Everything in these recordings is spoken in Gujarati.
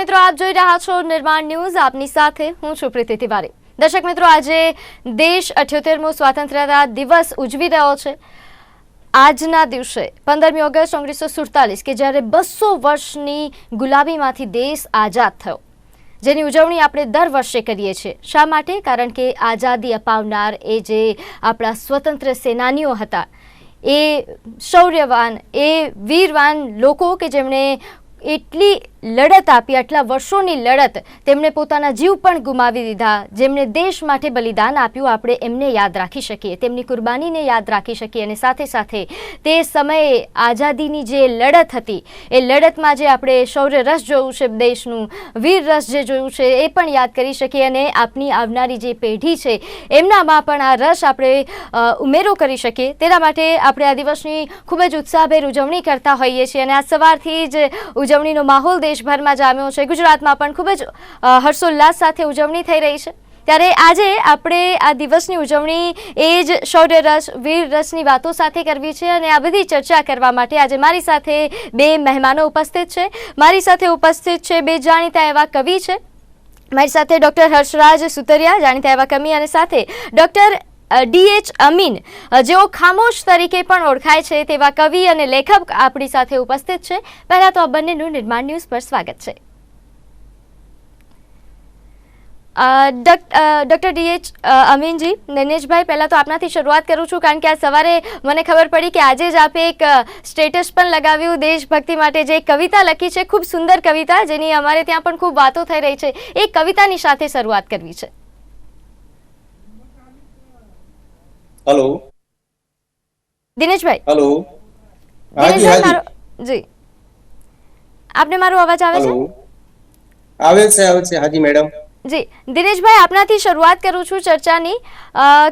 મિત્રો, આપ જોઈ રહ્યા છો નિર્માણ ન્યૂઝ. આપની સાથે હું છું પ્રીતિ તિવારી. દર્શક મિત્રો, આજે દેશ અઠ્યોતેરમો સ્વાતંત્ર્યતા દિવસ ઉજવી રહ્યો છે. આજના દિવસે, પંદરમી ઓગસ્ટ ઓગણીસો સુડતાલીસ, કે જ્યારે બસો વર્ષની ગુલાબીમાંથી દેશ આઝાદ થયો. જેની ઉજવણી આપણે દર વર્ષે કરીએ છીએ. શા માટે? કારણ કે આઝાદી અપાવનાર એ જે આપણા સ્વતંત્ર સેનાનીઓ હતા, એ શૌર્યવાન, એ વીરવાન લોકો કે જેમણે એટલી લડત આપી, આટલા વર્ષોની લડત તેમણે પોતાના જીવ પણ ગુમાવી દીધા. જેમણે દેશ માટે બલિદાન આપ્યું, આપણે એમને યાદ રાખી શકીએ, તેમની કુરબાનીને યાદ રાખી શકીએ અને સાથે સાથે તે સમયે આઝાદીની જે લડત હતી, એ લડતમાં જે આપણે શૌર્ય રસ જોયું છે, દેશનું વીર રસ જે જોયું છે, એ પણ યાદ કરી શકીએ અને આપની આવનારી જે પેઢી છે, એમનામાં પણ આ રસ આપણે ઉમેરો કરી શકીએ. તેના માટે આપણે આ દિવસની ખૂબ જ ઉત્સાહભેર ઉજવણી કરતા હોઈએ છીએ અને આ સવારથી જ ઉજવણીનો માહોલ દેશભરમાં જામ્યો છે. ગુજરાતમાં પણ ખૂબ જ હર્ષોલ્લાસ સાથે ઉજવણી થઈ રહી છે. ત્યારે આજે આપણે આ દિવસની ઉજવણી એ જ શૌર્ય રસ, વીર રસની વાતો સાથે કરવી છે અને આ બધી ચર્ચા કરવા માટે આજે મારી સાથે બે મહેમાનો ઉપસ્થિત છે. મારી સાથે ઉપસ્થિત છે બે જાણીતા એવા કવિ છે. મારી સાથે ડૉક્ટર હર્ષરાજ સુતરિયા, જાણીતા એવા કવિ અને સાથે ડૉક્ટર ડીએચ અમીન. જેઓ ખામોશ તરીકે પણ ઓળખાય છે તેવા કવિ અને લેખક આપણી સાથે ઉપસ્થિત છે. પહેલા તો આ બંનેનું નિર્માણ ન્યૂઝ પર સ્વાગત છે. ડૉક્ટર ડીએચ અમીનજી, નનેશભાઈ, પહેલાં તો આપનાથી શરૂઆત કરું છું કારણ કે આ સવારે મને ખબર પડી કે આજે જ આપે એક સ્ટેટસ પણ લગાવ્યું દેશભક્તિ માટે જે કવિતા લખી છે. ખૂબ સુંદર કવિતા જેની અમારે ત્યાં પણ ખૂબ વાતો થઈ રહી છે. એ કવિતાની સાથે શરૂઆત કરવી છે. હલો. દિનેશભાઈ. હેલો. હાજી હાજી. જી. આપને મારો અવાજ આવે છે? આવે છે આવે છે. હાજી મેડમ. જી. દિનેશભાઈ આપનાથી શરૂઆત કરું છું ચર્ચાની.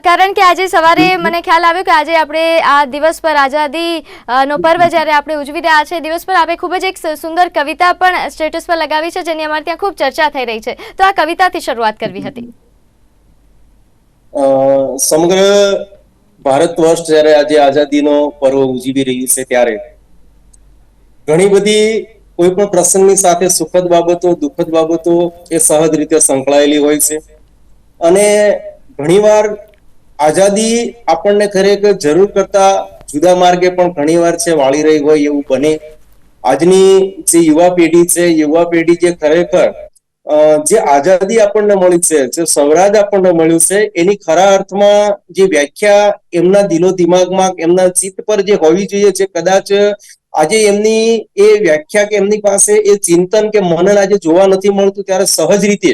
કારણ કે આજે સવારે મને ખ્યાલ આવ્યો કે આજે આપણે આ દિવસ પર આઝાદી નો પર્વ જ્યારે આપણે ઉજવી રહ્યા છે દિવસ પર આપણે ખૂબ જ એક સુંદર કવિતા પણ સ્ટેટસ પર લગાવી છે જેની અમારે ત્યાં ખૂબ ચર્ચા થઈ રહી છે. તો આ કવિતાથી શરૂઆત કરવી હતી. સમગ્ર ભારત વર્ષ જ્યારે આજે આઝાદીનો પર્વ ઉજવી રહ્યું છે ત્યારે ઘણી બધી કોઈ પણ પ્રસંગની સાથે સુખદ બાબતો, દુઃખદ બાબતો એ સહજ રીતે સંકળાયેલી હોય છે. અને ઘણીવાર આઝાદી આપણને ખરેખર જરૂર કરતા જુદા માર્ગે પણ ઘણીવાર છે વાળી રહી હોય એવું બને. આજની જે યુવા પેઢી છે, યુવા પેઢી જે ખરેખર જે આઝાદી આપણને મળી છે, જે સ્વરાજ આપણને મળ્યું છે, એની ખરા અર્થમાં જે વ્યાખ્યા એમના દિલો દિમાગમાં, એમના ચિત્ત પર જે હોવી જોઈએ, જે કદાચ આજે એમની એ વ્યાખ્યા કે એમની પાસે એ ચિંતન કે મનન આજે જોવા નથી મળતું, ત્યારે સહજ રીતે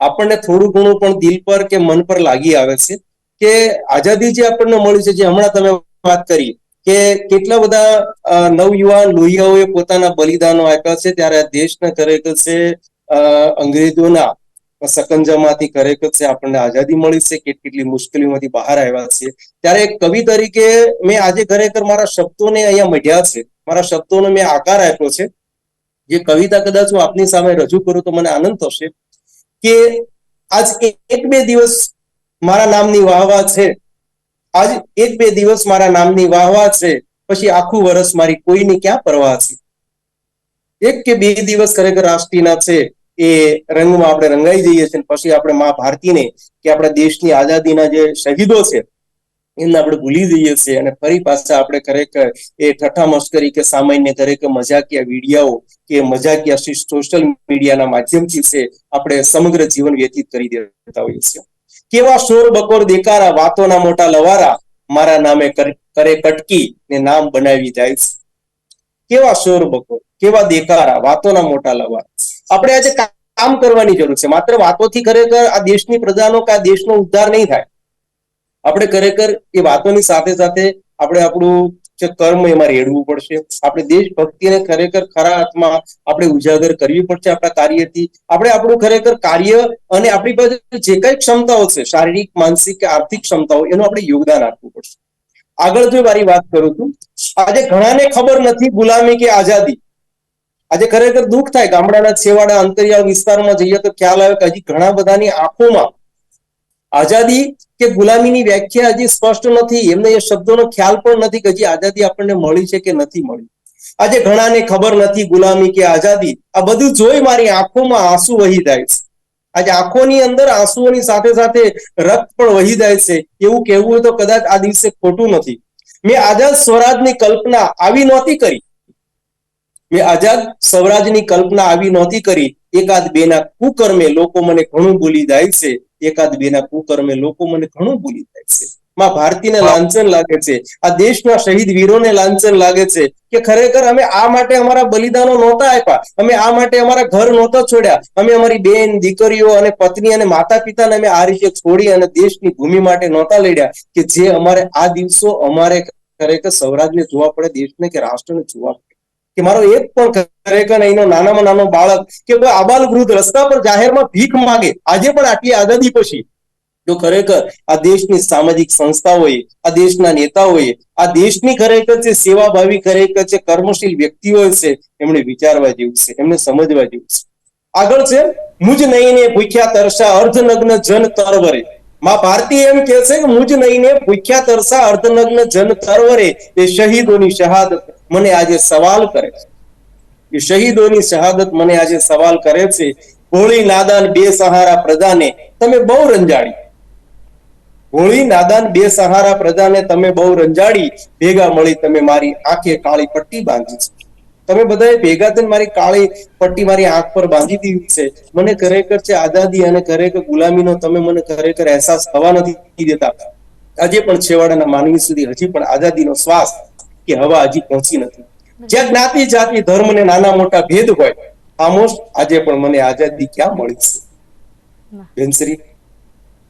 આપણને થોડું ઘણું પણ દિલ પર કે મન પર લાગી આવે છે કે આઝાદી જે આપણને મળી છે, જે હમણાં તમે વાત કરી કે કેટલા બધા નવયુવાન લોહિયાઓએ પોતાના બલિદાનો આપ્યા છે, ત્યારે દેશને ખરેખર છે અંગ્રેજોના સકંજામાંથી ખરેખર છે, આપણને આઝાદી મળી છે કે કેટલી મુશ્કેલીઓમાંથી બહાર આવ્યા છે. ત્યારે એક કવિ તરીકે મેં આજે ખરેખર મારા શબ્દોને અહીંયા મઢ્યા છે. મારા શબ્દોને મેં આકાર આપ્યો છે. જે કવિતા કદાચ હું આપની સામે રજૂ કરું તો મને આનંદ થશે કે આજ એક બે દિવસ મારા નામની વાહવા છે. આજ એક બે દિવસ મારા નામની વાહવા છે. પછી આખું વર્ષ મારી કોઈની ક્યાં પરવા છે? એક કે બે દિવસ ખરેખર રાષ્ટ્રીયના છે. એ રંગમાં આપણે રંગાઈ જઈએ છીએ પછી આપણે મા ભારતીને કે આપણા દેશની આઝાદીના જે શહીદો છે, એમને આપણે ભૂલી જઈએ છીએ અને ફરી પાછા આપણે ખરેખર એ ઠઠ્ઠા મસ્કરી કે સામાન્ય ખરેખર મજાકિયા વિડીયાઓ કે મજાકિયા સોશિયલ મીડિયાના માધ્યમથી છે, આપણે સમગ્ર જીવન વ્યતીત કરી દેતા હોઈએ છીએ. કેવા શોર બકોર દેકારા, વાતોના મોટા લવારા, મારા નામે કરે કટકી ને નામ બનાવી જાય છે. કેવા શોર બકોર, કેવા દેકારા, વાતોના મોટા લવારા. આપણે આજે કામ કરવાની જરૂર છે. માત્ર વાતોથી ખરેખર આ દેશની પ્રજાનો કે આ દેશનો ઉદ્ધાર નહીં થાય. આપણે ખરેખર એ વાતોની સાથે સાથે આપણે આપણું જે કર્મ એમાં રેડવું પડશે. આપણે દેશભક્તિને ખરેખર ખરા અર્થમાં આપણે ઉજાગર કરવી પડશે આપણા કાર્યથી. આપણે આપણું ખરેખર કાર્ય અને આપણી પાસે જે કઈ ક્ષમતાઓ છે, શારીરિક, માનસિક કે આર્થિક ક્ષમતાઓ, એનું આપણે યોગદાન આપવું પડશે. આગળ જો મારી વાત કરું છું, આજે ઘણાને ખબર નથી ગુલામી કે આઝાદી. આજે ખરેખર દુઃખ થાય. ગામડાના છેવાડા, અંતરિયાળ વિસ્તારમાં જઈએ તો ખ્યાલ આવે કે હજી ઘણા બધાની આંખોમાં આઝાદી કે ગુલામીની વ્યાખ્યા હજી સ્પષ્ટ નથી. એમને એ શબ્દોનો ખ્યાલ પણ નથી કે હજી આઝાદી આપણને મળી છે કે નથી મળી. આજે ઘણાને ખબર નથી ગુલામી કે આઝાદી. આ બધું જોઈ મારી આંખોમાં આંસુ વહી જાય છે. આજે આંખોની અંદર આંસુઓની સાથે સાથે રક્ત પણ વહી જાય છે. એવું કહેવું હોય તો કદાચ આ દિવસે ખોટું નથી. મેં આઝાદ સ્વરાજની કલ્પના આવી નહોતી કરી. મેં આઝાદ સ્વરાજની કલ્પના આવી નહોતી કરી. એકાદ બેના કુકર્મે લોકો મને ઘણું ભૂલી જાય છે. એકાદ બેના કુકર્મે લોકો મને ઘણું ભૂલી જાય છે. માં ભારતીને લાંછન લાગે છે. આ દેશના શહીદ વીરોને લાંછન લાગે છે કે ખરેખર અમે આ માટે અમારા બલિદાનો નહોતા આપ્યા. અમે આ માટે અમારા ઘર નહોતા છોડ્યા. અમે અમારી બેન દીકરીઓ અને પત્ની અને માતા પિતાને અમે આ રીતે છોડી અને દેશની ભૂમિ માટે નહોતા લડ્યા કે જે અમારે આ દિવસો અમારે ખરેખર સ્વરાજને જોવા પડે દેશને કે રાષ્ટ્રને જોવા પડે. કે મારો એક પણ ખરેખર અહીંનો નાનામાં નાનો બાળક કે આબાલ વૃદ્ધ રસ્તા પર જાહેરમાં ભીખ માગે, આજે પણ આટલી આઝાદી પછી જો ખરેખર આ દેશની સામાજિક સંસ્થાઓએ આ દેશના નેતાઓએ આ દેશની ખરેખર જે સેવાભાવી ખરેખર જે કર્મશીલ વ્યક્તિઓ છે એમણે વિચારવા જેવું છે, એમને સમજવા જેવું છે. આગળ છે, મુજ નહીં ભૂખ્યા તરસા અર્ધનગ્ન જન તરવરે. માં ભારતી એમ કે છે કે મુજ નહીં ભૂખ્યા તરસા અર્ધનગ્ન જન તરવરે એ શહીદોની શહાદત મને આજે સવાલ કરે છે. એ શહીદોની શહાદત મને આજે સવાલ કરે છે. ભોળી નાદાન બે સહારા પ્રજાને તમે બહુ રંજાડી. ભોળી નાદાન બે સહારા પ્રજાને તમે બહુ રંજાડી. ભેગા મળી તમે મારી આંખે કાળી પટ્ટી બાંધી છે. તમે બધાએ ભેગા થઈને મારી કાળી પટ્ટી મારી આંખ પર બાંધી દીધી છે. મને ખરેખર છે આઝાદી અને ખરેખર ગુલામીનો તમે મને ખરેખર અહેસાસ થવા નથી દેતા. આજે પણ છેવાડાના માનવી સુધી હજી પણ આઝાદીનો શ્વાસ કે હવા હજી પહોંચી નથી. જ્યાં જ્ઞાતિ જાતિ ધર્મ ને નાના મોટા ભેદ હોય આમોસ્ટ આજે પણ મને આઝાદી ક્યાં મળી છે? બેનશ્રી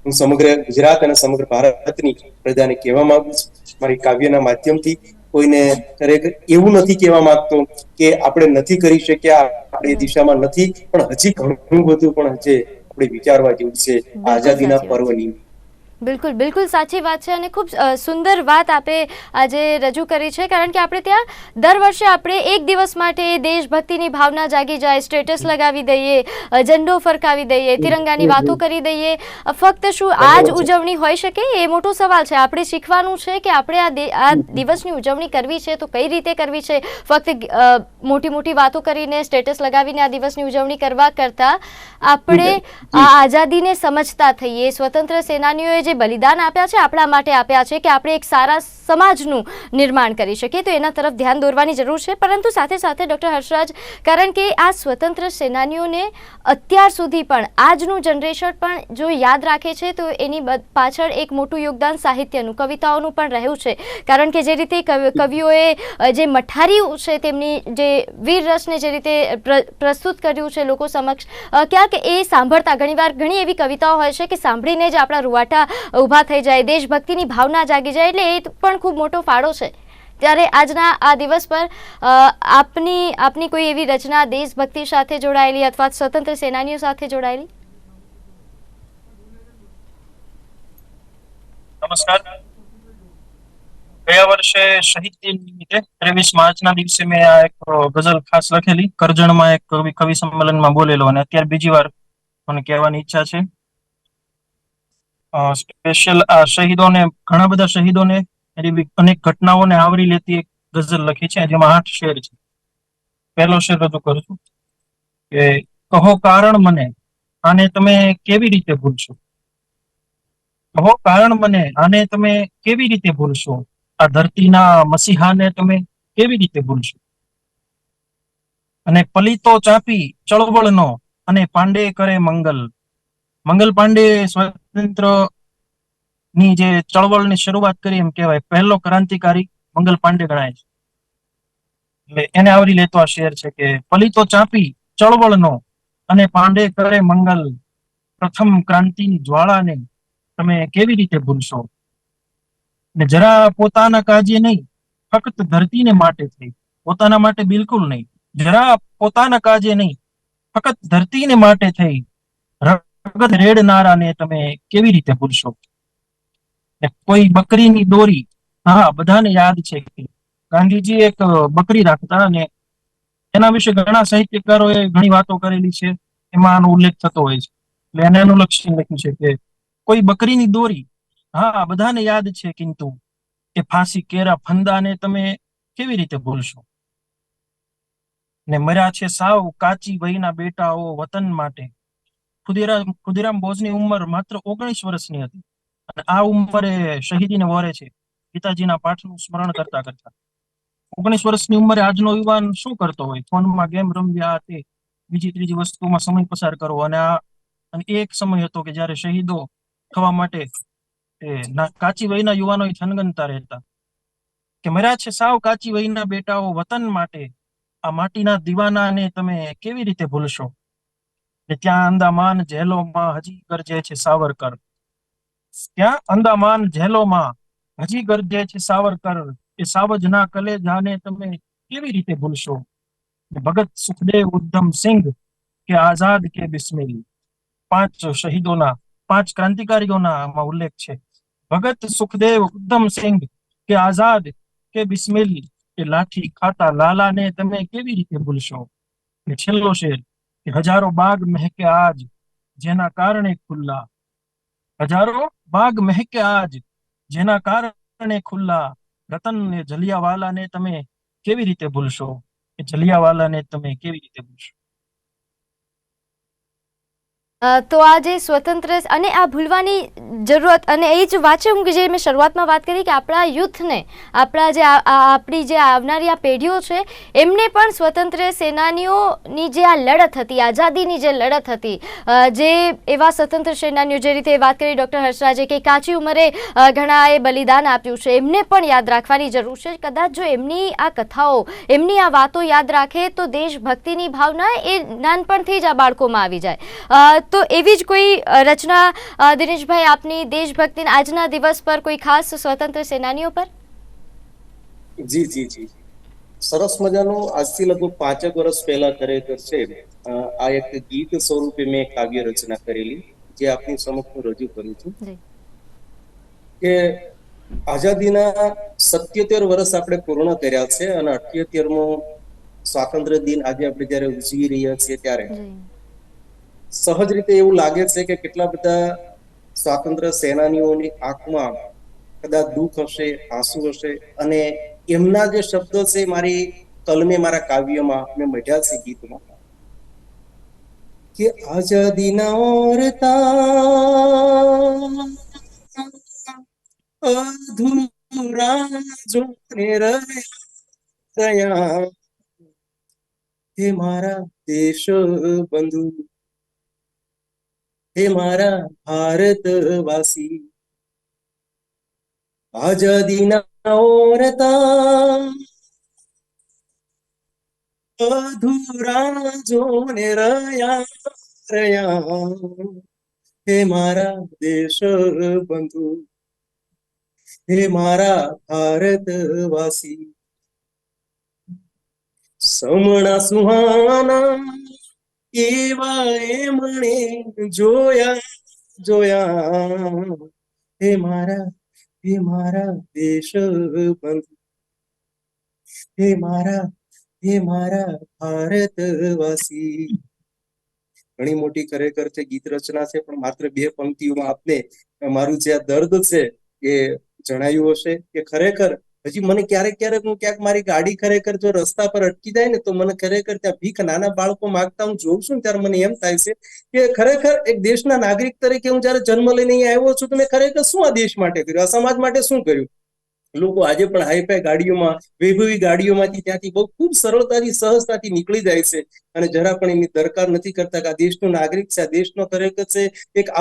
હું સમગ્ર ગુજરાત અને સમગ્ર ભારતની પ્રજાને કહેવા માંગુ છું. મારી કાવ્યના માધ્યમથી કોઈને ખરેખર એવું નથી કહેવા માંગતો કે આપણે નથી કરી શક્યા આપણે એ દિશામાં નથી. પણ હજી ઘણું બધું પણ હજી આપણે વિચારવા જેવું છે. આઝાદીના પર્વની બિલકુલ બિલકુલ સાચી વાત છે અને ખૂબ સુંદર વાત આપે આજે રજૂ કરી છે. કારણ કે આપણે ત્યાં દર વર્ષે આપણે એક દિવસ માટે દેશભક્તિની ભાવના જાગી જાય સ્ટેટસ લગાવી દઈએ ઝંડો ફરકાવી દઈએ તિરંગાની વાતો કરી દઈએ. ફક્ત શું આ જ ઉજવણી હોઈ શકે? એ મોટો સવાલ છે. આપણે શીખવાનું છે કે આપણે આ આ દિવસની ઉજવણી કરવી છે તો કઈ રીતે કરવી છે? ફક્ત મોટી મોટી વાતો કરીને સ્ટેટસ લગાવીને આ દિવસની ઉજવણી કરવા કરતાં આપણે આ આઝાદીને સમજતા થઈએ. સ્વતંત્ર સેનાનીઓએ જે બલિદાન આપ્યા છે, આપણા માટે આપ્યા છે કે આપણે એક સારા સમાજનું નિર્માણ કરી શકીએ. તો એના તરફ ધ્યાન દોરવાની જરૂર છે. પરંતુ સાથે સાથે ડૉક્ટર હર્ષરાજ, કારણ કે આ સ્વતંત્ર સેનાનીઓને અત્યાર સુધી પણ, આજનું જનરેશન પણ જો યાદ રાખે છે, તો એની પાછળ એક મોટું યોગદાન સાહિત્યનું, કવિતાઓનું પણ રહ્યું છે. કારણ કે જે રીતે કવિ- કવિઓએ જે મઠારીઓ છે, તેમની જે વીર રસને જે રીતે પ્ર- પ્રસ્તુત કર્યું છે લોકો સમક્ષ ક્યાંક એ સાંભળતા ઘણીવાર ઘણી એવી કવિતાઓ હોય છે કે સાંભળીને જ આપણા રૂવાટા ઊભા થઈ જાય, દેશભક્તિની ભાવના જાગી જાય એટલે એ પણ ખૂબ મોટો ફાળો છે. ત્યારે આજના આ દિવસ પર આપની આપની કોઈ એવી રચના દેશભક્તિ સાથે જોડાયેલી અથવા સ્વતંત્ર સેનાનીઓ સાથે જોડાયેલી? નમસ્કાર. ગયા વર્ષે શહીદ દિન નિમિત્તે ત્રેવીસ માર્ચના દિવસે મેં આ એક ગઝલ ખાસ લખેલી. કરજણમાં એક કવિ સંમેલનમાં બોલેલો અને અત્યારે બીજી વાર મને કહેવાની ઈચ્છા છે. સ્પેશિયલ શહીદોને, ઘણા બધા શહીદોને એની અનેક ઘટનાઓને આવરી લેતી એક ગઝલ લખી છે. જેમાં આઠ શેર છે. પહેલો શેર રજૂ કરું છું કે, કહો કારણ મને, આને તમે કેવી રીતે ભૂલશો? કહો કારણ મને, આને તમે કેવી રીતે ભૂલશો? આ ધરતીના મસીહાને તમે કેવી રીતે ભૂલશો? અને પલિતો ચાપી ચળવળનો અને પાંડે કરે મંગલ મંગલ પાંડે સ્વતંત્રની જે ચળવળની શરૂઆત કરી એમ કહેવાય, પહેલો ક્રાંતિકારી મંગલ પાંડે ગણાય છે. એટલે એને આવરી લેતો આ શેર છે કે પલિતો ચાપી ચળવળનો અને પાંડે કરે મંગલ પ્રથમ ક્રાંતિની જ્વાળાને તમે કેવી રીતે ભૂલશો? ને જરા પોતાના કાજે નહીં, ફક્ત ધરતીને માટે થઈ, પોતાના માટે બિલકુલ નહીં. જરા પોતાના કાજે નહીં, ફક્ત ધરતીને માટે થઈ રગત રેડનારાને તમે કેવી રીતે ભૂલશો? કોઈ બકરીની દોરી. હા, બધાને યાદ છે ગાંધીજી એક બકરી રાખતા અને એના વિશે ઘણા સાહિત્યકારોએ ઘણી વાતો કરેલી છે. એમાં આનો ઉલ્લેખ થતો હોય છે. એટલે એને અનુલક્ષીને લખ્યું છે કે કોઈ બકરીની દોરી. હા, બધાને યાદ છે કિંતુ એ ફાંસી, કેરા, ફંદાને તમે કેવી રીતે ભૂલશો? ને મર્યા છે સાવ કાચી વયના બેટાઓ વતન માટે. ખુદીરામ ખુદીરામ બોઝની ઉંમર માત્ર ઓગણીસ વર્ષની હતી. અને આ ઉંમરે શહીદીને વરે છે. પિતાજીના પાઠનું સ્મરણ કરતા કરતા. ઓગણીસ વર્ષની ઉંમરે આજનો યુવાન શું કરતો હોય? ફોનમાં ગેમ રમ્યા તે બીજી, ત્રીજી વસ્તુમાં સમય પસાર કરવો. અને આ, અને એક સમય હતો કે જ્યારે શહીદો થવા માટે કાચી વયના યુવાનો થનગનતા રહેતા. કે મર્યા છે સાવ કાચી વયના બેટાઓ વતન માટે આ માટીના દીવાનાને તમે કેવી રીતે ભૂલશો? ને ત્યાં અંદામાન જેલોમાં હજી ગરજે છે સાવરકર. ત્યાં અંદામાન જેલોમાં હજી ગરજે છે સાવરકર એ સાવજના કલેજાને તમે કેવી રીતે ભૂલશો? ભગત સુખદેવ ઉદ્ધમ સિંઘ કે આઝાદ કે બિસ્મિલ? પાંચ શહીદોના, પાંચ ક્રાંતિકારીઓના આમાં ઉલ્લેખ છે. ભગત સુખદેવ ઉદ્ધમ સિંઘ કે આઝાદ કે બિસ્મિલ? કે લાઠી ખાતા લાલાને તમે કેવી રીતે ભૂલશો? છેલ્લો શેર કે હજારો બાગ મહેકે આજ, જેના કારણે ખુલ્લા. હજારો બાગ મહેકે આજ, જેના કારણે ખુલ્લા. રતન ને જલિયાવાલાને તમે કેવી રીતે ભૂલશો? કે જલિયાવાલાને તમે કેવી રીતે ભૂલશો? તો આ જે સ્વતંત્ર અને આ ભૂલવાની જરૂરત અને એ જ છે હું જે મેં શરૂઆતમાં વાત કરી કે આપણા યુથને, આપણા જે આપણી જે આવનારી આ પેઢીઓ છે, એમને પણ સ્વતંત્ર સેનાનીઓની જે આ લડત હતી, આઝાદીની જે લડત હતી જે એવા સ્વતંત્ર સેનાનીઓ જે રીતે વાત કરી ડૉક્ટર હર્ષરાજે કે કાચી ઉંમરે ઘણાએ બલિદાન આપ્યું છે, એમને પણ યાદ રાખવાની જરૂર છે. કદાચ જો એમની આ કથાઓ, એમની આ વાતો યાદ રાખે તો દેશભક્તિની ભાવના એ નાનપણથી જ આ બાળકોમાં આવી જાય. તો એવી જ કોઈ રચના દિનેશભાઈ આપની દેશભક્તિ આજના દિવસ પર કોઈ ખાસ સ્વતંત્ર સેનાનીઓ પર? જી જી જી. સરસ મજાનો આજથી લગભગ પાંચેક વર્ષ પહેલા ખરેખર છે આ એક ગીત સ્વરૂપે મેં કાવ્ય રચના કરેલી જે આપની સમક્ષ રજૂ કરું છું. કે આઝાદીના સત્યોતેર વર્ષ આપણે પૂર્ણ કર્યા છે અને અઠ્યોતેરમો સ્વાતંત્ર્ય દિન આજે આપણે જયારે ઉજવી રહ્યા છીએ ત્યારે સહજ રીતે એવું લાગે છે કે કેટલા બધા સ્વાતંત્ર્ય સેનાનીઓની આંખમાં કદાચ દુઃખ હશે, આંસુ હશે અને એમના જે શબ્દો છે મારી કલમે મારા કાવ્યમાં મેં મઢ્યા છે ગીતમાં. કે આઝાદીના ઓરતા અધૂરા જોને રહ્યા હે મારા દેશ બંધુ હે મારા ભારતવાસી. આઝાદીના ઓરતા. અધૂરા જોને રહ્યા રહ્યા. હે મારા દેશ બંધુ. હે મારા ભારતવાસી. સમણા સુહાના એવા એમણે જોયા જોયા. હે મારા હે મારા દેશ બંધુ હે મારા હે મારા ભારતવાસી. ઘણી મોટી ખરેખર છે ગીત રચના છે, પણ માત્ર બે પંક્તિઓમાં આપને મારું જે આ દર્દ છે એ જણાયું હશે કે ખરેખર હજી મને ક્યારેક ક્યારેક હું ક્યાંક મારી ગાડી ખરેખર જો રસ્તા પર અટકી જાય ને તો મને ખરેખર ત્યાં ભીખ નાના બાળકો માગતા હું જોઉં છું ત્યારે મને એમ થાય છે કે ખરેખર એક દેશના નાગરિક તરીકે હું જયારે જન્મ લઈને અહીંયા આવ્યો છું તો મેં ખરેખર શું આ દેશ માટે કર્યું? આ સમાજ માટે શું કર્યું? લોકો આજે પણ હાઈફાઈ ગાડીઓમાં, વૈભવી ગાડીઓમાંથી ત્યાંથી બહુ ખૂબ સરળતાથી, સહજતાથી નીકળી જાય છે અને જરા પણ એની દરકાર નથી કરતા કે આ દેશનો નાગરિક છે, આ દેશનો ખરેખર છે, એક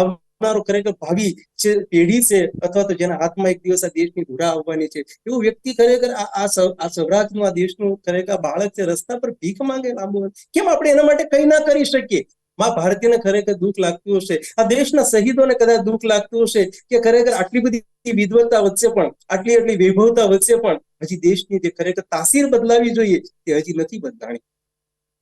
આવનારો ખરેખર ભાવિ જે પેઢી છે અથવા તો જેના હાથમાં એક દિવસ આ દેશની ધુરા આવવાની છે. એવું વ્યક્તિ ખરેખર આ સૌરાષ્ટ્રનું આ દેશનું ખરેખર બાળક છે, રસ્તા પર ભીખ માંગે લાંબુ કેમ આપણે એના માટે કઈ ના કરી શકીએ? માં ભારતીયને ખરેખર દુઃખ લાગતું હશે. આ દેશના શહીદોને કદાચ દુઃખ લાગતું હશે કે ખરેખર આટલી બધી વિદ્વત્તા વચ્ચે પણ, આટલી આટલી વૈભવતા વચ્ચે પણ હજી દેશની જે ખરેખર તાસીર બદલાવી જોઈએ, તે હજી નથી બદલાણી.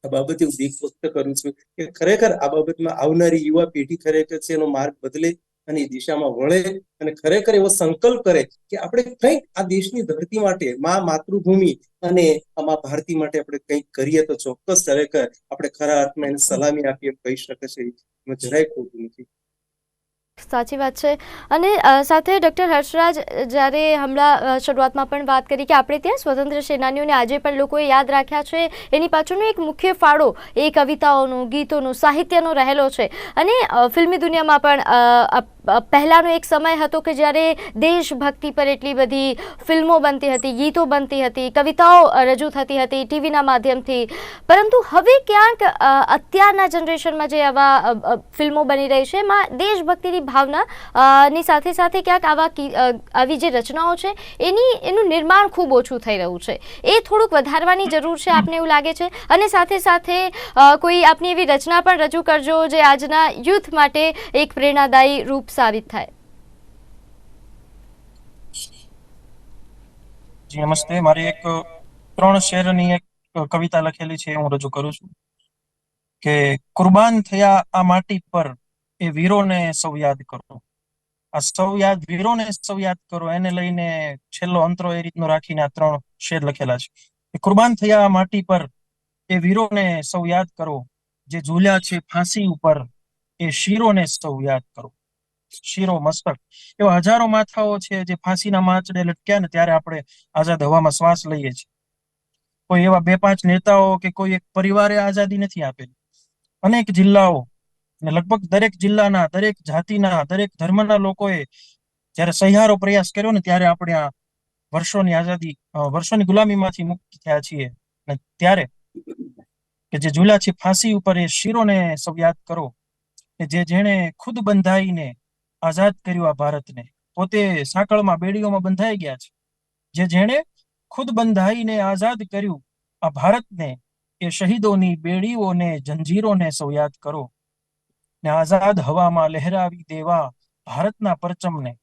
આ બાબતે હું દીક વ્યક્ત કરું છું કે ખરેખર આ બાબતમાં આવનારી યુવા પેઢી ખરેખર છે, એનો માર્ગ બદલે અને દિશામાં વળે અને ખરેખર એવો સંકલ્પ કરે કે આપણે કંઈક આ દેશની ધરતી માટે, મા માતૃભૂમિ અને મા ભારતી માટે આપણે કંઈક કરીએ તો ચોક્કસ ખરેખર આપણે ખરા અર્થમાં એને સલામી આપીએ કહી શકે છે. જરાય ખોટું નથી. સાચી વાત છે. અને સાથે ડૉક્ટર હર્ષરાજ, જ્યારે હમણાં શરૂઆતમાં પણ વાત કરી કે આપણે ત્યાં સ્વતંત્ર સેનાનીઓને આજે પણ લોકોએ યાદ રાખ્યા છે, એની પાછળનો એક મુખ્ય ફાળો એ કવિતાઓનો, ગીતોનો, સાહિત્યનો રહેલો છે. અને ફિલ્મી દુનિયામાં પણ પહેલાંનો એક સમય હતો કે જ્યારે દેશભક્તિ પર એટલી બધી ફિલ્મો બનતી હતી, ગીતો બનતી હતી, કવિતાઓ રજૂ થતી હતી ટીવીના માધ્યમથી. પરંતુ હવે ક્યાંક અત્યારના જનરેશનમાં જે આવા ફિલ્મો બની રહી છે, એમાં દેશભક્તિની ભાવના ની સાથે સાથે ક્યાંક આવા આવી જે રચનાઓ છે, એની, એનું નિર્માણ ખૂબ ઓછું થઈ રહ્યું છે. એ થોડુંક વધારવાની જરૂર છે, આપને એવું લાગે છે? અને સાથે સાથે કોઈ આપની એવી રચના પણ રજૂ કરજો, જે આજના યુથ માટે એક પ્રેરણાદાયી રૂપ સાબિત થાય. જી, નમસ્તે. મારી એક, ત્રણ શેરની એક કવિતા લખેલી છે, હું રજૂ કરું છું. કે, કુરબાન થયા આ માટી પર એ વીરોને સૌ યાદ કરો. આ સૌ યાદ, વીરોને સૌ યાદ કરો. એને લઈને છેલ્લો અંતરો એ રીતનો રાખીને આ ત્રણ શેર લખેલા છે. કુરબાન થયા આ માટી પર એ વીરોને સૌ યાદ કરો. જે ઝૂલ્યા છે ફાંસી ઉપર એ શીરોને સૌ યાદ કરો. શીરો મસ્તક. એવા હજારો માથાઓ છે જે ફાંસીના માચડે લટક્યા ને ત્યારે આપણે આઝાદ હવામાં શ્વાસ લઈએ છીએ. કોઈ એવા બે પાંચ નેતાઓ કે કોઈ એક પરિવારે આઝાદી નથી આપેલી. અનેક જિલ્લાઓ અને લગભગ દરેક જિલ્લાના, દરેક જાતિના, દરેક ધર્મના લોકોએ જ્યારે સહિયારો પ્રયાસ કર્યો ને ત્યારે આપણે આ વર્ષોની આઝાદી વર્ષોની ગુલામીમાંથી મુક્ત થયા છીએ. અને ત્યારે કે જે ઝૂલા છે ફાંસી ઉપર એ શીરોને સૌ યાદ કરો. કે જે જેણે ખુદ બંધાઈને આઝાદ કર્યું આ ભારતને. પોતે સાંકળમાં બેડીઓમાં બંધાઈ ગયા છે. જે જેણે ખુદ બંધાઈને આઝાદ કર્યું, આ ભારતને એ શહીદોની બેડીઓને, જંજીરોને સૌ યાદ કરો. ને આઝાદ હવામાં લહેરાવી દેવા ભારતના પરચમને.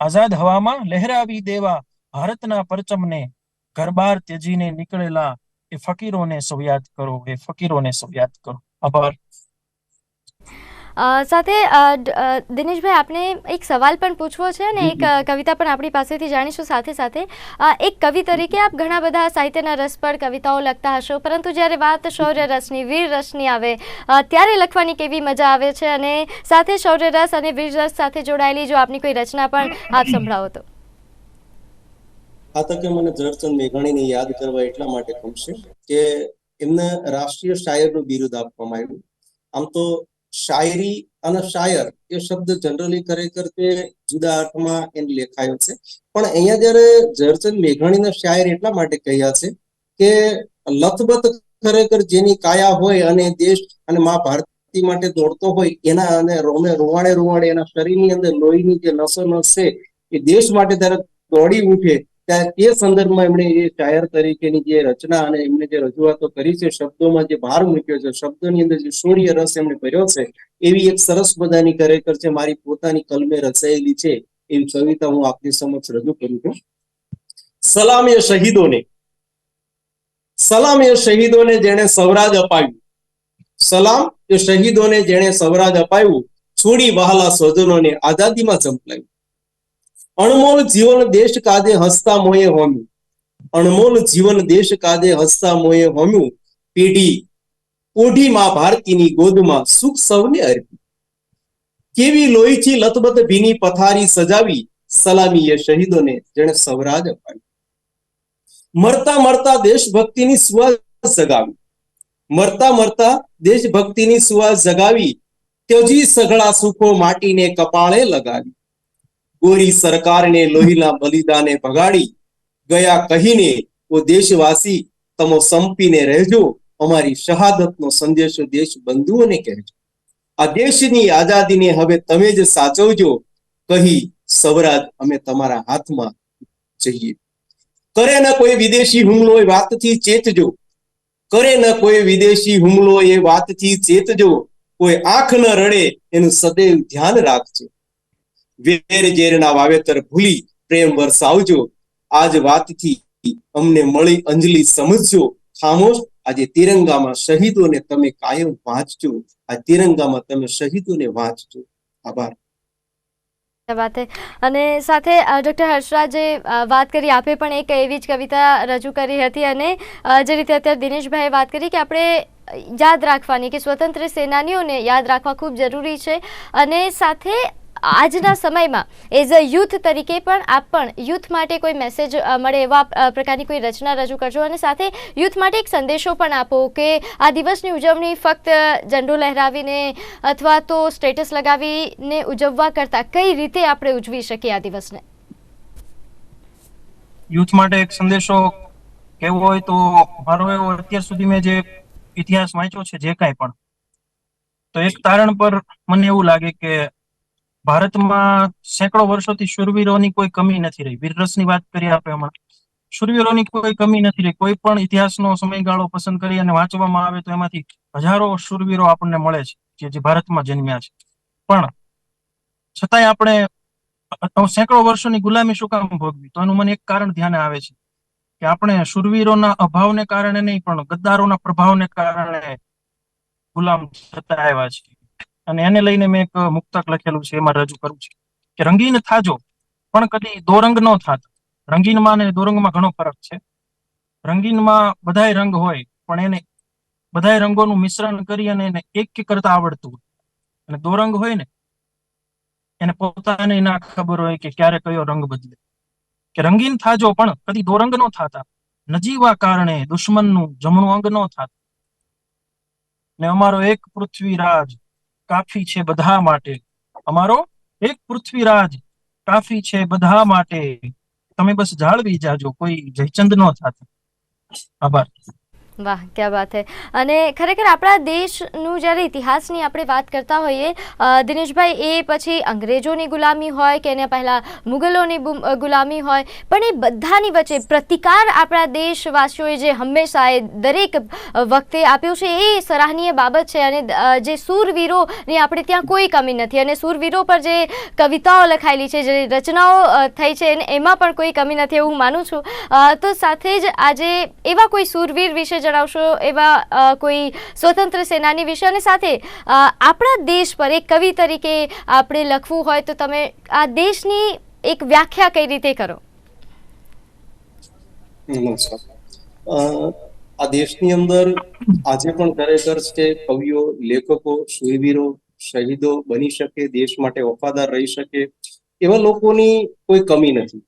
આઝાદ હવામાં લહેરાવી દેવા ભારતના પરચમને. ઘરબાર ત્યજીને નીકળેલા એ ફકીરોને સૌ યાદ કરો, એ ફકીરોને સૌ યાદ કરો. આભાર. સાથે દિનેશભાઈ આપને એક સવાલ પણ પૂછવો છે અને એક કવિતા પણ આપણી પાસેથી જાણીશું સાથે સાથે. એક કવિ તરીકે આપ ઘણા બધા સાહિત્યના રસ પર કવિતાઓ લખતા હશો, પરંતુ જ્યારે વાત શૌર્ય રસની, વીર રસની આવે ત્યારે લખવાની કેવી મજા આવે છે? અને સાથે શૌર્ય રસ અને વીર રસ સાથે જોડાયેલી જો આપની કોઈ રચના પણ આપ સંભળાવો તો. આ તકે મને ઝરચંદ મેઘાણીને યાદ કરવા એટલા માટે ગમશે કે એમને રાષ્ટ્રીય શાયરનું બિરુદ આપવામાં આવ્યું. આમ તો શાયરી અને શાયર એ શબ્દ જનરલી ખરેખર તે જુદા અર્થમાં એને લેખાયો છે. પણ અહીંયા જ્યારે ઝરચંદ મેઘાણીના શાયર એટલા માટે કહ્યા છે કે લથબત ખરેખર જેની કાયા હોય અને દેશ અને મા ભારતી માટે દોડતો હોય એના અને રોમે રોવાડે રોવાડે એના શરીરની અંદર લોહીની જે નસો નસ છે એ દેશ માટે ત્યારે દોડી ઉઠે તે સંદર્ભમાં એમણે એ શાયર તરીકેની જે રચના અને એમને જે રજૂઆતો કરી છે, શબ્દોમાં જે ભાર મૂક્યો છે, શબ્દોની અંદર જે શૌર્ય રસ એમણે કર્યો છે, એવી એક સરસ મજાની ખરેખર છે મારી પોતાની કલમે રચાયેલી છે, એવી કવિતા હું આપની સમક્ષ રજૂ કરું છું. સલામ એ શહીદોને સલામ એ શહીદોને જેણે સ્વરાજ અપાવ્યું. સલામ એ શહીદોને જેણે સ્વરાજ અપાવ્યું, છોડી વહાલા સ્વજનોને આઝાદીમાં ઝંપલાવ્યું અણમોલ જીવન દેશ કાદે હસતા મોએ હોમ્યું. અણમોલ જીવન દેશ કાદે હસતા મોએ હોમ્યું. પેઢી ઓઢી માં ભારતીની ગોદમાં સુખ સૌને અર્પી. કેવી લોહીથી લથબથ ભીની પથારી સજાવી સલામીએ શહીદોને જેણે સ્વરાજ અપાવી મરતા મરતા દેશભક્તિની સુવાસ જગાવી. મરતા મરતા દેશભક્તિની સુવાસ જગાવી. ત્યજી સઘળા સુખો માટીને કપાળે લગાવી. ગોરી સરકારને લોહીના બલિદાને ભગાડી ગયા કહીને, ઓ દેશવાસી, તમો સંપીને રહેજો, અમારી શહાદતનો સંદેશો દેશ બંધુઓને કહેજો. આ દેશની આઝાદીને હવે તમે જ સાચવજો, કહી સવરાજ અમે તમારા હાથમાં જઈએ. કરે ન કોઈ વિદેશી હુમલો એ વાતથી ચેતજો. કરે ન કોઈ વિદેશી હુમલો એ વાતથી ચેતજો. કોઈ આંખ ન રડે એનું સદૈવ ધ્યાન રાખજો. વેર ઝેરના વાવેતર ભૂલી પ્રેમ વરસાવજો. આજ વાતથી અમને મળી અંજલિ સમજજો. ખામોશ, આજે તિરંગામાં શહીદોને તમે કાયમ વાંચજો. આ તિરંગામાં તમે શહીદોને વાંચજો. આભાર. અને સાથે ડૉક્ટર હર્ષરાજે વાત કરી, આપે પણ એક એવી જ કવિતા રજૂ કરી હતી અને જે રીતે અત્યારે દિનેશભાઈએ વાત કરી કે આપણે યાદ રાખવાની કે સ્વતંત્ર સેનાનીઓને યાદ રાખવા ખૂબ જરૂરી છે. અને સાથે આજના સમયમાં એઝ અ યુથ તરીકે પણ આપ પણ યુથ માટે કોઈ મેસેજ મળે એવા પ્રકારની કોઈ રચના રજૂ કરજો અને સાથે યુથ માટે એક સંદેશો પણ આપો કે આ દિવસની ઉજવણી ફક્ત ઝંડો લહેરાવીને અથવા તો સ્ટેટસ લગાવીને ઉજવવા કરતાં કઈ રીતે આપણે ઉજવી શકીએ આ દિવસને? યુથ માટે એક સંદેશો કેવો હોય તો મારો એવો અત્યાર સુધી મેં જે ઇતિહાસ વાંચ્યો છે, જે કાંઈ પણ, તો એક તારણ પર મને એવું લાગે કે ભારતમાં સેંકડો વર્ષોથી શૂરવીરોની કોઈ કમી નથી રહી. વીરરસની વાત કરીએ આપણે હમણાં. શૂરવીરોની કોઈ કમી નથી રહી. કોઈ પણ ઇતિહાસનો સમયગાળો પસંદ કરી અને વાંચવામાં આવે તો એમાંથી હજારો શૂરવીરો આપણને મળે છે, જે ભારતમાં જન્મ્યા છે. પણ છતાંય આપણે સેંકડો વર્ષોની ગુલામી શું કામ ભોગવી? તો એનું મને એક કારણ ધ્યાને આવે છે કે આપણે શૂરવીરોના અભાવને કારણે નહીં, પણ ગદ્દારોના પ્રભાવને કારણે ગુલામ થતા આવ્યા છે અને એને લઈને મેં એક મુક્તક લખેલું છે, એમાં રજૂ કરું છું કે રંગીન થાજો, પણ કદી દોરંગ ન થાત. રંગીનમાં અને દોરંગમાં ઘણો ફરક છે. રંગીનમાં બધાય રંગ હોય, પણ એને બધાય રંગોનું મિશ્રણ કરી અને એને એક કરતા આવડતું અને દોરંગ હોય ને, એને પોતાને ના ખબર હોય કે ક્યારે કયો રંગ બદલે. કે રંગીન થાજો પણ કદી દોરંગ નો થાતા. નજીવા કારણે દુશ્મનનું જમણું અંગ ન થાત. ને અમારો એક પૃથ્વીરાજ કાફી છે બધા માટે. અમારો એક પૃથ્વીરાજ કાફી છે બધા માટે. તમે બસ જાળવી જાજો, કોઈ જયચંદ નો થાત. આભાર. વાહ, ક્યાં વાત હે. અને ખરેખર આપણા દેશનું જ્યારે ઇતિહાસની આપણે વાત કરતા હોઈએ દિનેશભાઈ, એ પછી અંગ્રેજોની ગુલામી હોય કે એના પહેલાં મુગલોની ગુલામી હોય, પણ એ બધાની વચ્ચે પ્રતિકાર આપણા દેશવાસીઓએ જે હંમેશા એ દરેક વખતે આપ્યો છે, એ સરાહનીય બાબત છે. અને જે સૂરવીરોની આપણે ત્યાં કોઈ કમી નથી. અને સૂરવીરો પર જે કવિતાઓ લખાયેલી છે, જે રચનાઓ થઈ છે એમાં પણ કોઈ કમી નથી એવું માનું છું. તો સાથે જ આજે એવા કોઈ સૂરવીર વિશે જણાવશો એવા કોઈ સ્વતંત્ર સેનાની વિશે? અને સાથે આપણા દેશ પર એક કવિ તરીકે આપણે લખવું હોય તો તમે આ દેશની એક વ્યાખ્યા કઈ રીતે કરો? આ દેશની અંદર આજે પણ ખરેખર છે કવિઓ, લેખકો શૂરવીરો શહીદો બની શકે, દેશ માટે વફાદાર રહી શકે એવા લોકોની કોઈ કમી નથી.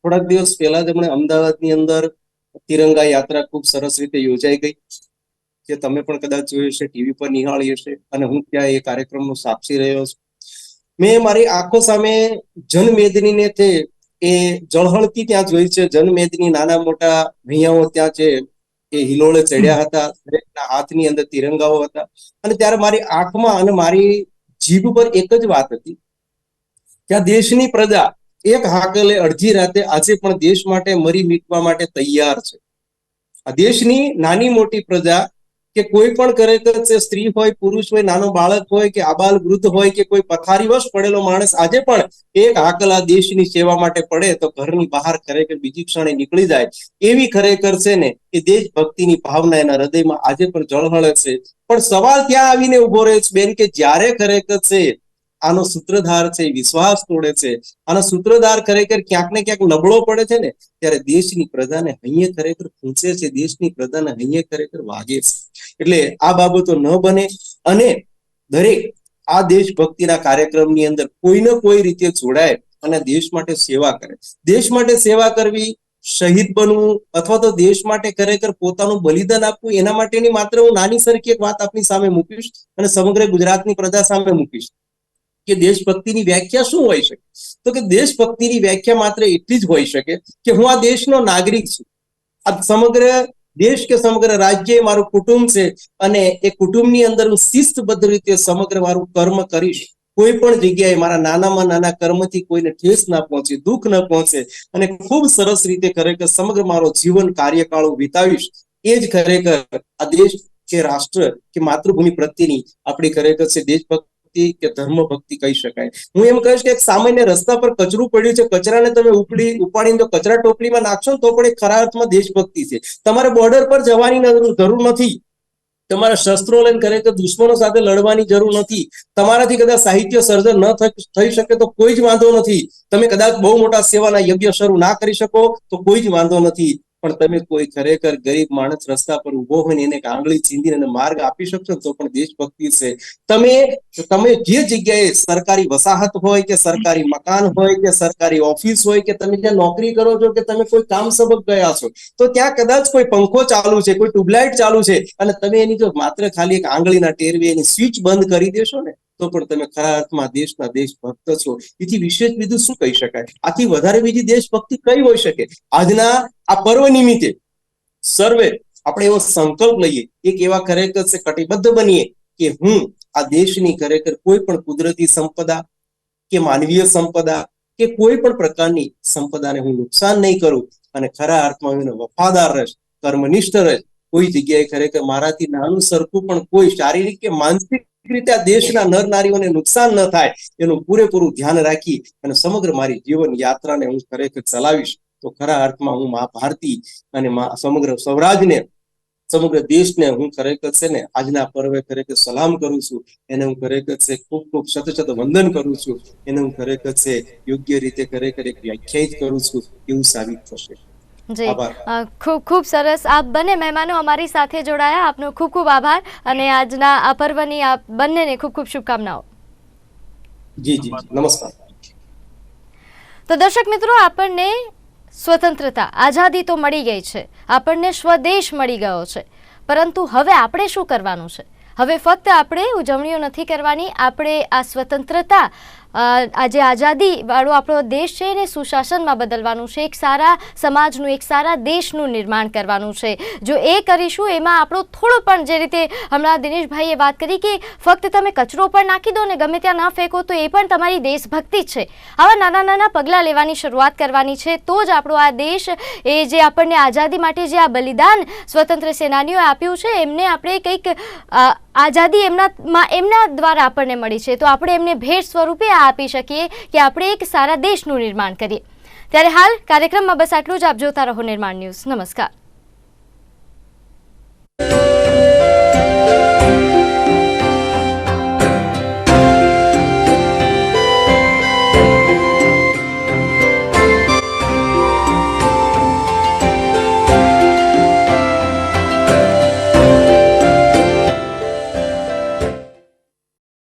થોડાક દિવસ પહેલા જ અમદાવાદની અંદર તિરંગા યાત્રા ખૂબ સરસ રીતે યોજાઈ ગઈ, જે તમે પણ કદાચ જોયું હશે, ટીવી પર નિહાળી હશે, અને હું ત્યાં એ કાર્યક્રમનો સાક્ષી રહ્યો છું. મેં મારી આંખો સામે જનમેદનીને તે, એ જળહળતી ત્યાં જોઈ છે, જનમેદની નાના મોટા ભૈયાઓ ત્યાં છે, એ હિલોળે ચડ્યા હતા, દરેકના હાથની અંદર તિરંગાઓ હતા, અને ત્યારે મારી આંખમાં અને મારી જીભ પર એક જ વાત હતી. કે આ દેશની પ્રજા એક હાકલે અડધી રાતે આજે પણ દેશ માટે મરી મીટવા માટે તૈયાર છે. આ દેશની નાની મોટી પ્રજા કે કોઈ પણ ખરેખર છે સ્ત્રી હોય, પુરુષ હોય, નાનો બાળક હોય કે આબાલ વૃદ્ધ હોય કે કોઈ પથારીવશ પડેલો માણસ આજે પણ એક હાકલ આ દેશની સેવા માટે પડે તો ઘરની બહાર ખરેખર બીજી ક્ષણે નીકળી જાય. એવી ખરેખર છે ને એ દેશભક્તિની ભાવના એના હૃદયમાં આજે પણ જળહળે છે. પણ સવાલ ત્યાં આવીને ઊભો રહે છે બેન કે જ્યારે ખરેખર છે આનો સૂત્રધાર છે વિશ્વાસ તોડે છે. આનો સૂત્રધાર ખરેખર ક્યાંક ને ક્યાંક નબળો પડે છે ને, ત્યારે દેશની પ્રજાને હૈયે ખરેખર ખૂંચે છે, દેશની પ્રજાને હૈયે ખરેખર વાગે છે. એટલે આ બાબતો ન બને અને દરેક આ દેશભક્તિના કાર્યક્રમની અંદર કોઈને કોઈ રીતે જોડાય અને દેશ માટે સેવા કરે. દેશ માટે સેવા કરવી, શહીદ બનવું અથવા તો દેશ માટે ખરેખર પોતાનું બલિદાન આપવું, એના માટેની માત્ર હું નાની સરખી એક વાત આપની સામે મૂકીશ અને સમગ્ર ગુજરાતની પ્રજા સામે મૂકીશ. કે દેશભક્તિની વ્યાખ્યા શું હોઈ શકે? તો કે દેશભક્તિની વ્યાખ્યા માત્ર એટલી જ હોઈ શકે કે હું આ દેશનો નાગરિક છું. આ સમગ્ર દેશ કે સમગ્ર રાજ્ય મારું કુટુંબ છે અને એ કુટુંબની અંદર હું શિસ્તબદ્ધ રીતે સમગ્ર મારું કર્મ કરીશ. કોઈ પણ જગ્યાએ મારા નાનામાં નાના કર્મથી કોઈને ઠેસ ના પહોંચે, દુઃખ ન પહોંચે અને ખૂબ સરસ રીતે ખરેખર સમગ્ર મારો જીવન કાર્યકાળ વિતાવીશ. એ જ ખરેખર આ દેશ કે રાષ્ટ્ર કે માતૃભૂમિ પ્રત્યેની આપણી ખરેખર છે દેશભક્તિ કે ધર્મ ભક્તિ કહી શકાય. હું એમ કહીશ કે એક સામાન્ય રસ્તા પર કચરું પડ્યું છે, કચરાને તમે ઉપડી, ઉપાડીને તો કચરા ટોપલીમાં નાખશો તો પણ એ ખરા અર્થમાં દેશભક્તિ છે. તમારે બોર્ડર પર જવાની જરૂર નથી. તમારે શસ્ત્રો લઈને તો દુશ્મનો સાથે લડવાની જરૂર નથી. તમારાથી કદાચ સાહિત્ય સર્જન ન થઈ શકે તો કોઈ જ વાંધો નથી. તમે કદાચ બહુ મોટા સેવાના યજ્ઞ શરૂ ના કરી શકો તો કોઈ જ વાંધો નથી. પણ તમે કોઈ ખરેખર ગરીબ માણસ રસ્તા પર ઊભો હોય ને એને આંગળી ચીંધીને અને માર્ગ આપી શકશો તો પણ દેશભક્તિ છે. તમે તમે જે જગ્યાએ સરકારી વસાહત હોય કે સરકારી મકાન હોય કે સરકારી ઓફિસ હોય કે તમે જ્યાં નોકરી કરો છો કે તમે કોઈ કામ સબક ગયા છો, તો ત્યાં કદાચ કોઈ પંખો ચાલુ છે, કોઈ ટ્યુબલાઇટ ચાલુ છે અને તમે એની જો માત્ર ખાલી એક આંગળીના ટેરવે એની સ્વિચ બંધ કરી દેશો ને? તો પણ તમે ખરા અર્થમાં દેશના દેશભક્ત છો. એથી વિશેષ બીજું શું કહી શકાય? આથી વધારે બીજી દેશભક્તિ કઈ હોઈ શકે? આજના આ પર્વ નિમિત્તે સર્વે આપણે એવો સંકલ્પ લઈએ. એક એવા ખરેખર કટિબદ્ધ બનીએ કે હું આ દેશની ખરેખર કોઈ પણ કુદરતી સંપદા કે માનવીય સંપદા કે કોઈ પણ પ્રકારની સંપદાને હું નુકસાન નહીં કરું અને ખરા અર્થમાં એને વફાદાર રહીશ, કર્મનિષ્ઠ રહીશ. કોઈ જગ્યાએ ખરેખર મારાથી નાનું સરખું પણ કોઈ શારીરિક કે માનસિક રીતે આ દેશના નર નારીઓને નુકસાન ન થાય એનું પૂરેપૂરું ધ્યાન રાખી અને સમગ્ર મારી જીવન યાત્રાને હું ખરેખર ચલાવીશ, તો ખરા અર્થમાં હું મા ભારતી અને સમગ્ર સ્વરાજને, સમગ્ર દેશને હું ખરેખર છે ને આજના પર્વે ખરેખર સલામ કરું છું. એને હું ખરેખર છે ખૂબ ખૂબ સતત વંદન કરું છું. એને હું ખરેખર છે યોગ્ય રીતે ખરેખર એક વ્યાખ્યાયિત કરું છું. એવું સાબિત થશે. જી. ખૂબ ખૂબ સરસ. આપ બંને મહેમાનો અમારી સાથે જોડાયા. આપનો ખૂબ ખૂબ આભાર અને આજના આ પર્વની આપ બંનેને ખૂબ ખૂબ શુભકામનાઓ. જી જી. નમસ્કાર. તો દર્શક મિત્રો આપણને સ્વતંત્રતા આઝાદી તો મળી ગઈ છે. આપણને સ્વદેશ મળી ગયો છે. પરંતુ હવે આપણે શું કરવાનું છે? હવે ફક્ત આપણે ઉજવણીઓ નથી કરવાની. આપણે આ સ્વતંત્રતા અ, આ જે આઝાદી વાળો આપણો દેશ છે એને સુશાસનમાં બદલવાનું છે. એક સારા સમાજનું એક સારા દેશનું નિર્માણ કરવાનું છે. જો એ કરીશું એમાં આપણો થોડો પણ જે રીતે હમણાં દિનેશભાઈએ વાત કરી કે ફક્ત તમે કચરો પણ નાખી દો ને ગમે ત્યાં ન ફેંકો તો એ પણ તમારી દેશભક્તિ છે. આવા નાના નાના પગલાં લેવાની શરૂઆત કરવાની છે તો જ આપણો આ દેશ એ જે આપણને આઝાદી માટે જે આ બલિદાન સ્વતંત્ર સેનાનીઓએ આપ્યું છે એમને આપણે કંઈક આઝાદી એમનામાં એમના દ્વારા આપણને મળી છે. તો આપણે એમને ભેટ સ્વરૂપે આપી શકીએ કે આપણે એક સારા દેશનું નિર્માણ કરીએ. ત્યારે હાલ કાર્યક્રમમાં બસ આટલું જ. આપ જોતા રહો નિર્માણ ન્યૂઝ. નમસ્કાર.